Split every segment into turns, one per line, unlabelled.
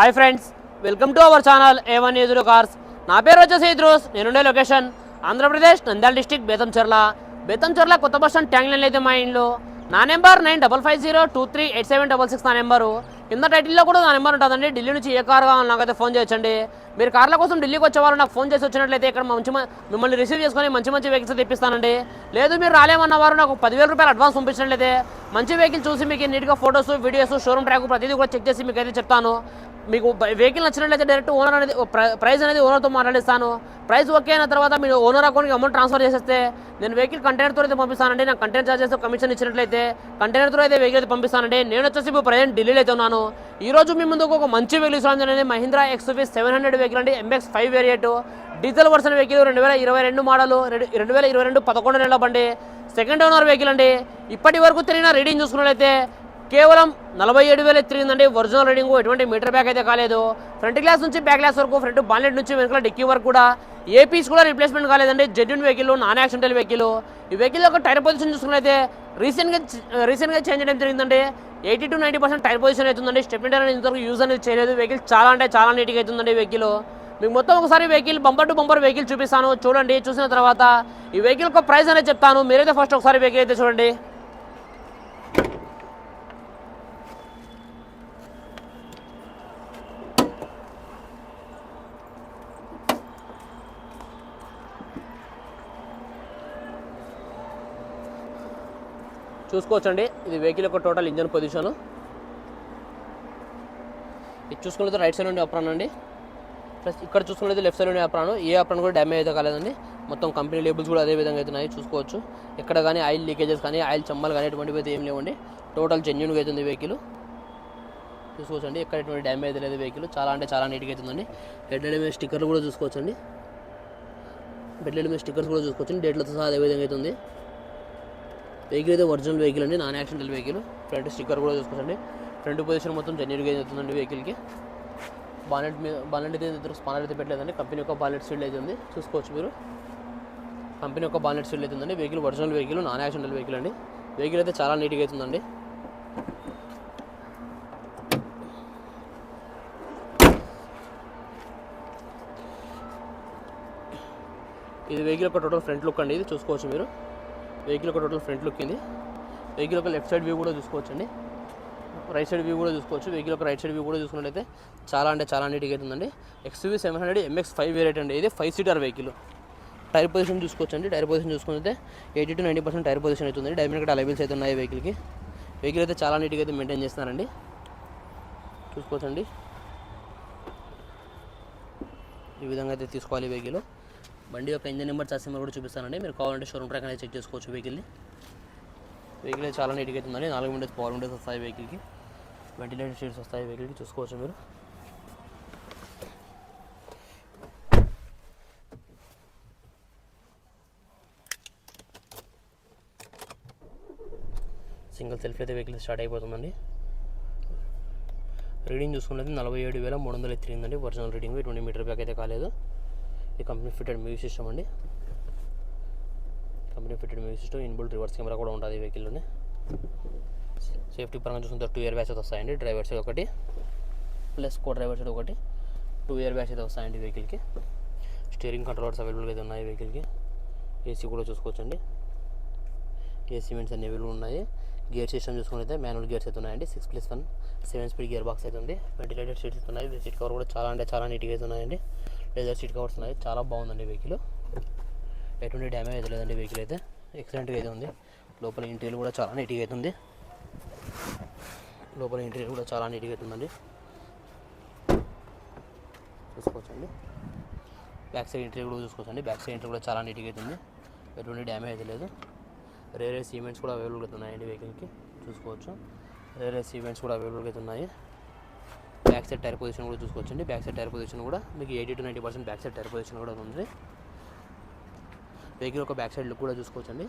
Hi friends welcome to our channel A one ఎదురు cars నా పేరు వచ్చేసి ఇద్రోస్ నేనుండే లొకేషన్. ఆంధ్రప్రదేశ్ నంద్యాల డిస్టిక్ బేతంచెర్ల. బేతంచెర్ల కొత్త బస్ స్టాండ్ ట్యాంక్ లైన్ అయితే మా ఇంట్లో నా number nine double five zero two three eight seven double six నా నెంబరు. కింద టైటిల్లో కూడా నా నెంబర్ ఉంటుందండి. ఢిల్లీ నుంచి ఏ కార్ కావాలి నాకైతే ఫోన్ చేయొచ్చండి. మీరు కార్ల కోసం ఢిల్లీకి వచ్చే వాళ్ళు నాకు ఫోన్ చేసి వచ్చినట్లయితే ఇక్కడ మంచి మిమ్మల్ని రిసీవ్ చేసుకొని మంచి మంచి వెహికల్స్ తెప్పిస్తానండి లేదు మీరు రాలేమన్న వారు నాకు పదివేల రూపాయలు అడ్వాన్స్ పంపించినట్లయితే మంచి వెహికల్ చూసి మీకు నీట్గా ఫొటోస్ వీడియోస్ షోరూమ్ ట్రాక్ ప్రతిదీ కూడా చెక్ చేసి మీకు అయితే చెప్తాను. మీకు వెహికల్ నచ్చినట్లయితే డైరెక్ట్ ఓనర్ అనేది ప్రైజ్ ప్రైస్ అనేది ఓనర్తో మాట్లాడిస్తాను. ప్రైస్ ఓకే అయిన తర్వాత మీరు ఓనర్ అకౌంట్కి అమౌంట్ ట్రాన్స్ఫర్ చేసేస్తే నేను వెహికల్ కంటైనర్తో అయితే పంపిస్తానండి. నాకు కంటైనర్ చార్జెస్ కమిషన్ ఇచ్చినట్లయితే కంటైనర్తో అయితే వెహికల్ అయితే పంపిస్తానండి. నేను వచ్చేసి ఇప్పుడు ప్రజెంట్ ఢిల్లీలో అయితే ఉన్నాను. ఈ రోజు మీ ముందుకు ఒక మంచి వెహికల్ ఇస్తున్నాను Mahindra X V seven hundred vehicle అండి. M X five variant diesel version vehicle రెండు వేల ఇరవై రెండు మోడల్ రెండు వేల ఇరవై రెండు పదకొండు నెలల బండి. సెకండ్ ఓనర్ వెహికల్ అండి. ఇప్పటి వరకు తెలియన రీడింగ్ చూసుకున్నట్లయితే కేవలం నలభై ఏడు వేలు తిరిగిందండి ఒరిజినల్ రీడింగ్. ఎటువంటి మీటర్ బ్యాక్ అయితే కాలేదు. ఫ్రంట్ గ్లాస్ నుంచి బ్యాక్ గ్లాస్ వరకు ఫ్రంట్ బాన్లెట్ నుంచి వెనకాల డిక్కీ వరకు కూడా ఏ పీస్ కూడా రిప్లేస్మెంట్ కాలేదండి. Genuine vehicle non accidental vehicle. ఈ వెహికల్ యొక్క టైర్ పొజిషన్ చూసుకున్నైతే రీసెంట్గా రీసెంట్గా చేంజ్ చేయడం జరిగిందండి. Eighty to ninety percent tyre position అవుతుందండి స్టెప్ అనేది ఇంతవరకు యూజ్ అనేది చేయలేదు. వెహికల్ చాలా అంటే చాలా నీట్గా అవుతుందండి వెహికల్. మీకు మొత్తం ఒకసారి vehicle bumper to bumper vehicle చూపిస్తాను. చూడండి చూసిన తర్వాత ఈ వెహికల్ యొక్క ప్రైస్ అనేది చెప్తాను. మీరైతే ఫస్ట్ ఒకసారి వెహికల్ అయితే చూడండి. చూసుకోవచ్చండి. ఇది వెహికల్ యొక్క టోటల్ ఇంజన్ పొజిషన్ ఇది చూసుకున్నది రైట్ సైడ్ నుండి అప్రాన్ అండి. ప్లస్ ఇక్కడ చూసుకున్నది లెఫ్ట్ సైడ్ నుండి అప్రాన్ ఏ అప్రాన్ కూడా డ్యామేజ్ అయితే కాలేదండి. మొత్తం కంపెనీ లేబుల్స్ కూడా అదే విధంగా అవుతున్నాయి చూసుకోవచ్చు. ఎక్కడ కానీ ఆయిల్ లీకేజెస్ కానీ ఆయిల్ చమ్మలు కానీ ఎటువంటివి అయితే ఏం లేవండి. టోటల్ జెన్యున్గా అవుతుంది వెహికల్ చూసుకోవచ్చండి. ఎక్కడ ఎటువంటి డ్యామేజ్ లేదు వెహికల్ చాలా అంటే చాలా నీట్గా అవుతుందండి హెడ్ లైట్ మీద స్టిక్కర్లు కూడా చూసుకోవచ్చండి. బెడ్ లైట్ మీద స్టిక్కర్స్ కూడా చూసుకోవచ్చండి. డేట్లతో సహా అదే విధంగా అవుతుంది వెహికల్ అయితే ఒరిజినల్ వెహికల్ అండి. Non accidental vehicle front sticker కూడా చూసుకోండి. ఫ్రంట్ పొజిషన్ మొత్తం జెన్యున్గా అవుతుందండి వెహికల్కి బాలెట్ మీద బాలెట్ అయితే ఇద్దరు స్పానర్ అయితే పెట్టలేదండి. కంపెనీ యొక్క బాలెట్ సీల్డ్ అయితే ఉంది. చూసుకోవచ్చు మీరు. కంపెనీ యొక్క బాలెట్ సీల్డ్ అయితే ఉందండి. Vehicle original vehicle non accidental vehicle అండి. వెహికల్ అయితే చాలా నీట్గా అవుతుందండి. ఇది వెహికల్ యొక్క టోటల్ ఫ్రంట్ లుక్ అండి. ఇది చూసుకోవచ్చు మీరు. వెహికల్ ఒక టోటల్ ఫ్రంట్ లుక్ ఇది. వెహికల్ ఒక లెఫ్ట్ సైడ్ వ్యూ కూడా చూసుకోవచ్చు అండి రైట్ సైడ్ వ్యూ కూడా చూసుకోవచ్చు. వెహికల్ ఒక రైట్ సైడ్ వ్యూ కూడా చూసుకున్నట్లయితే చాలా అంటే చాలా నీట్గా అవుతుందండి X V seven hundred M X five variant అండి. ఇది five seater vehicle tyre position చూసుకోవచ్చు అండి టైర్ పొజిషన్ చూసుకుంటే eighty to ninety percent tyre position అవుతుంది డైమండ్ కట్ అలైబుల్స్ అయితే ఉన్నాయి వెహికల్కి వెహికల్ అయితే చాలా నీట్గా అయితే మెయింటైన్ చేస్తున్నారండి. చూసుకోవచ్చండి. ఈ విధంగా అయితే తీసుకోవాలి వెహికల్ బండి యొక్క ఇంజన్ నెంబర్ చార్జ్ నెంబర్ కూడా చూపిస్తానండి. మీరు కావాలంటే షోరూమ్ ట్రాక్ అనేది చెక్ చేసుకోవచ్చు వెహికల్ని. వెహికల్ చాలా నీట్గా అవుతుందండి. నాలుగు విండోస్ పవర్ విండోస్ వస్తాయి వెహికల్కి. వెంటిలేటర్ షీట్స్ వస్తాయి వెహికల్కి. చూసుకోవచ్చు మీరు. సింగిల్ సెల్ఫ్ అయితే వెహికల్ స్టార్ట్ అయిపోతుందండి. రీడింగ్ చూసుకున్నది నలభై ఏడు వేల మూడు వందల ఎత్తిరిందండి original reading. Twenty meter back అయితే కాలేదు. ఇది కంపెనీ ఫిటెడ్ మ్యూజిక్ సిస్టమ్ అండి. Company fitted music system inbuilt reverse camera కూడా ఉంటుంది ఈ వెహికల్లోనే. సేఫ్టీ పరంగా చూసుకుంటే టూ ఇయర్ బ్యాగ్స్ అయితే వస్తాయండి డ్రైవర్ సైడ్ ఒకటి ప్లస్ కో డ్రైవర్ సైడ్ ఒకటి టూ ఇయర్ బ్యాగ్స్ అయితే వస్తాయండి వెహికల్కి. స్టీరింగ్ కంట్రోలర్స్ అవైలబుల్గా అయితే ఉన్నాయి వెహికల్కి. ఏసీ కూడా చూసుకోవచ్చండి. ఏసీ వెంట్స్ అన్ని అవైలబుల్ ఉన్నాయి. గేర్ సిస్టమ్ చూసుకుంటే మాన్యువల్ గేర్స్ అయితే ఉన్నాయండి. Six plus one seven speed gear box అయితే ఉంది. వెంటిలేటెడ్ సీట్స్ అయితే ఉన్నాయి. సీట్ కవర్ కూడా చాలా అంటే చాలా నీట్గా అయితే ఉన్నాయండి. లెదర్ సీట్ కవర్స్ ఉన్నాయి. చాలా బాగుందండి వెహికల్ ఎటువంటి డ్యామేజ్ అయితే లేదండి వెహికల్ అయితే. ఎక్సలెంట్గా అయితే ఉంది. లోపల ఇంటీరియర్ కూడా చాలా నీట్గా అయితే ఉంది. లోపల ఇంటీరియర్ కూడా చాలా నీట్గా అయితే ఉందండి. చూసుకోవచ్చండి. బ్యాక్ సైడ్ ఇంటీరియర్ కూడా చూసుకోవచ్చండి. బ్యాక్ సైడ్ ఇంటీరియర్ కూడా చాలా నీట్గా అయితే ఉంది. ఎటువంటి డ్యామేజ్ అయితే లేదు. రేరే సిమెంట్స్ కూడా అవైలబుల్గా అవుతున్నాయండి వెహికల్కి చూసుకోవచ్చు. రేరే సిమెంట్స్ కూడా అవైలబుల్ అవుతున్నాయి బ్యాక్ సైడ్ టైర్ పొజిషన్ కూడా చూసుకోవచ్చండి. బ్యాక్ సైడ్ టైర్ పొజిషన్ కూడా మీకు eighty to ninety percent back side tyre position కూడా ఉంది. వెహికల్ ఒక బ్యాక్ సైడ్ లుక్ కూడా చూసుకోవచ్చండి.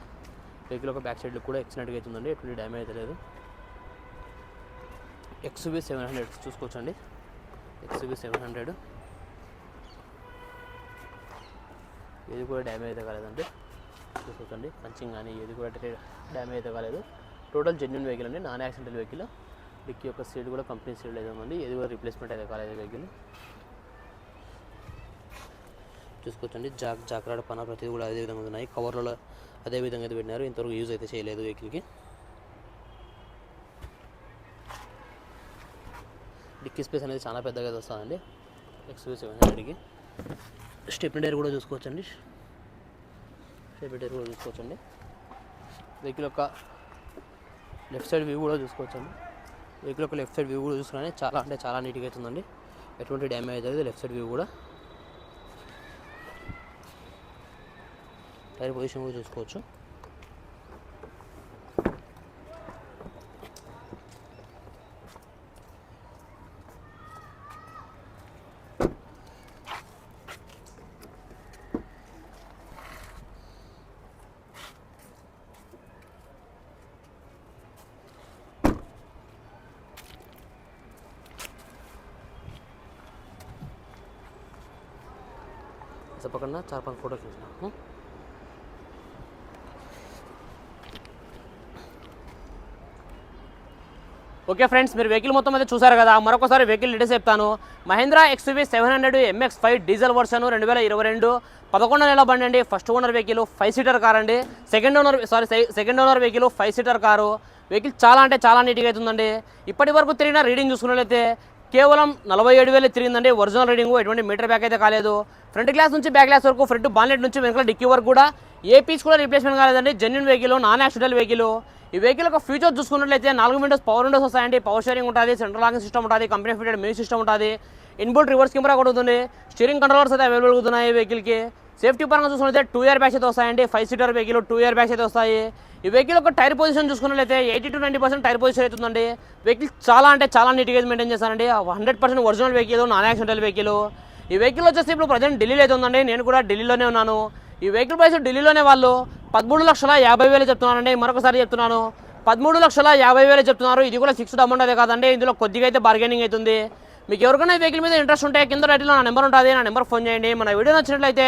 వెహికల్ ఒక బ్యాక్ సైడ్ లుక్ కూడా ఎక్సలెంట్గా అవుతుందండి ఎటువంటి డ్యామేజ్ అయితే లేదు. ఎక్స్వి సెవెన్ హండ్రెడ్ చూసుకోవచ్చండి. ఎక్స్వి సెవెన్ హండ్రెడ్ ఇది కూడా డ్యామేజ్ అయితే కాలేదండి. చూసుకోవచ్చండి. పంచింగ్ కానీ ఏది కూడా డ్యామేజ్ అయితే కాలేదు. టోటల్ జెన్యున్ వెహికల్ అండి. నాన్ యాక్సిడెంటల్ వెహికల్ డిక్కీ యొక్క సీడ్ కూడా కంపెనీ సీట్ అయితే అండి ఇది కూడా రీప్లేస్మెంట్ అయితే కాలేదు వెహికల్ చూసుకోవచ్చండి. జాక్ జాక్రాడ పన ప్రతిదీ కూడా అదే విధంగా ఉన్నాయి. కవర్లలో అదే విధంగా అయితే పెట్టినారు. ఇంతవరకు యూజ్ అయితే చేయలేదు వెహికల్కి డిక్కీ స్పేస్ అనేది చాలా పెద్దగా అయితే వస్తుందండి. ఎక్స్క్లూసివ్ సెవెన్ హండ్రెడ్కి డైర్ కూడా చూసుకోవచ్చండి. స్టెప్ని డైర్ కూడా చూసుకోవచ్చండి. వెహికల్ యొక్క లెఫ్ట్ సైడ్ వ్యూ కూడా చూసుకోవచ్చండి. వెహికల్ యొక్క లెఫ్ట్ సైడ్ వ్యూ కూడా చూసుకుని చాలా అంటే చాలా నీట్గా అవుతుందండి. ఎటువంటి డ్యామేజ్ అయితే లెఫ్ట్ సైడ్ వ్యూ కూడా. టైర్ పొజిషన్ కూడా చూసుకోవచ్చు. చెప్పకుండా చార్ పంచ్ ఫోటోలు ఓకే ఫ్రెండ్స్ మీరు వెహికల్ మొత్తం అయితే చూసారు కదా మరొకసారి వెహికల్ డీటెయిల్స్ చెప్తాను. Mahindra X V seven hundred M X five diesel version రెండు వేల ఇరవై రెండు పదకొండు నెల బండి అండి. First owner vehicle five seater car అండి. Second owner sorry second owner vehicle five seater car vehicle చాలా అంటే చాలా నీట్గా అవుతుందండి ఇప్పటి వరకు తిరిగిన రీడింగ్ చూసుకున్నట్లయితే కేవలం నలభై ఏడు వేలు తిరిగిందండి. ఒరిజినల్ రీడింగ్ ఎటువంటి మీటర్ బ్యాక్ అయితే కాలేదు. ఫ్రంట్ గ్లాస్ నుంచి బ్యాక్ గ్లాస్ వరకు ఫ్రంట్ బాన్లెట్ నుంచి వెనకాల డిక్కీ వరకు కూడా ఏ పీస్ కూడా రీప్లేస్మెంట్ కాలేదండి. Genuine vehicle non accidental vehicle ఈ వెహికల్ ఒక ఫ్యూచర్ చూసుకున్నట్లయితే నాలుగు విండోస్ పవర్ విండోస్ వస్తాయండి. పవర్ షేరింగ్ ఉంటుంది సెంట్రల్ లాకింగ్ సిస్టమ్ ఉంటుంది కంపెనీ ఫిటెడ్ మ్యూజిక్ సిస్టమ్ ఉంటుంది. ఇన్బుల్ రివర్స్ కెమెరా కూడా ఉంటుంది. స్టీరింగ్ కంట్రోలర్స్ అయితే అవైలబుల్ అవుతున్నాయి వెహికల్కి సేఫ్టీ పరంగా చూసుకున్నట్లయితే టూ ఇయర్ బ్యాగ్స్ అయితే వస్తాయండి. Five seater vehicle two air bags అయితే వస్తాయి. ఈ వెహికల్ ఒక టైర్ పొజిషన్ చూసుకున్నట్లయితే eighty to ninety percent tyre position అవుతుందండి వెహికల్ చాలా అంటే చాలా నీట్గా మెయింటైన్ చేస్తానండి hundred percent original vehicle non accidental vehicle ఈ వెహికల్ వచ్చేసి ఇప్పుడు ప్రజెంట్ ఢిల్లీలో అయితే ఉందండి. నేను కూడా ఢిల్లీలోనే ఉన్నాను. ఈ వెహికల్ ప్రైస్ ఢిల్లీలోనే వాళ్ళు పదమూడు లక్షల యాభై వేలు చెప్తున్నానండి మరొకసారి చెప్తున్నాను. పదమూడు లక్షల యాభై వేలు చెప్తున్నారు. ఇది కూడా ఫిక్స్డ్ అమౌంట్ అదే కాదండి. ఇందులో కొద్దిగా అయితే బార్గెనింగ్ అవుతుంది మీకు ఎవరికైనా ఈ వెహికల్ మీద ఇంట్రెస్ట్ ఉంటే కింద రైట్లో నా నెంబర్ ఉంటుంది. నా నెంబర్ ఫోన్ చేయండి. మన వీడియో నచ్చినట్లయితే